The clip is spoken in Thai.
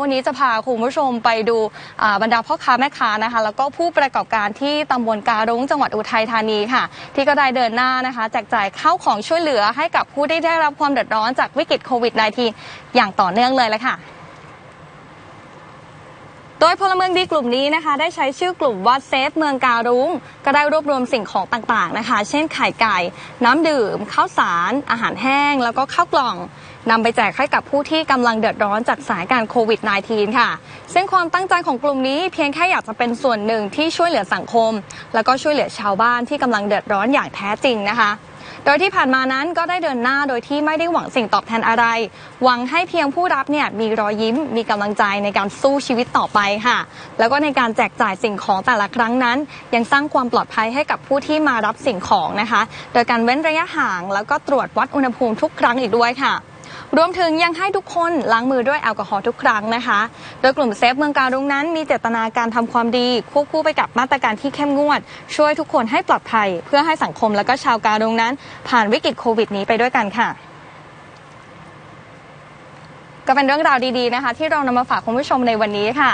วันนี้จะพาคุณผู้ชมไปดูบรรดาพ่อค้าแม่ค้านะคะ แล้วก็ผู้ประกอบการที่ตำบลการุ้งจังหวัดอุทัยธานีค่ะ ที่ก็ได้เดินหน้านะคะ แจกจ่ายข้าวของช่วยเหลือให้กับผู้ที่ได้รับความเดือดร้อนจากวิกฤตโควิด -19 อย่างต่อเนื่องเลยละค่ะโดยพลเมืองดีกลุ่มนี้นะคะ ได้ใช้ชื่อกลุ่มว่าเซฟเมืองการุ้งก็ได้รวบรวมสิ่งของต่างๆนะคะ เช่นไข่ไก่ น้ำดื่ม ข้าวสาร อาหารแห้ง แล้วก็ข้าวกล่อง นำไปแจกให้กับผู้ที่กำลังเดือดร้อนจากสานการโควิด -19 ค่ะ ซึ่งความตั้งใจของกลุ่มนี้เพียงแค่อยากจะเป็นส่วนหนึ่งที่ช่วยเหลือสังคม แล้วก็ช่วยเหลือชาวบ้านที่กำลังเดือดร้อนอย่างแท้จริงนะคะโดยที่ผ่านมานั้นก็ได้เดินหน้าโดยที่ไม่ได้หวังสิ่งตอบแทนอะไร หวังให้เพียงผู้รับเนี่ยมีรอยยิ้ม มีกำลังใจในการสู้ชีวิตต่อไปค่ะ แล้วก็ในการแจกจ่ายสิ่งของแต่ละครั้งนั้น ยังสร้างความปลอดภัยให้กับผู้ที่มารับสิ่งของนะคะ โดยการเว้นระยะห่าง แล้วก็ตรวจวัดอุณหภูมิทุกครั้งอีกด้วยค่ะ รวมถึงยังให้ทุกคนล้างมือด้วยแอลกอฮอล์ทุกครั้งนะคะ โดยกลุ่มเซฟเมืองการุงนั้น มีเจตนาการทำความดี ควบคู่ไปกับมาตรการที่เข้มงวด ช่วยทุกคนให้ปลอดภัย เพื่อให้สังคมและก็ชาวการุงนั้น ผ่านวิกฤตโควิดนี้ไปด้วยกันค่ะก็เป็นเรื่องราวดีๆนะคะ ที่เรานำมาฝากคุณผู้ชมในวันนี้ค่ะ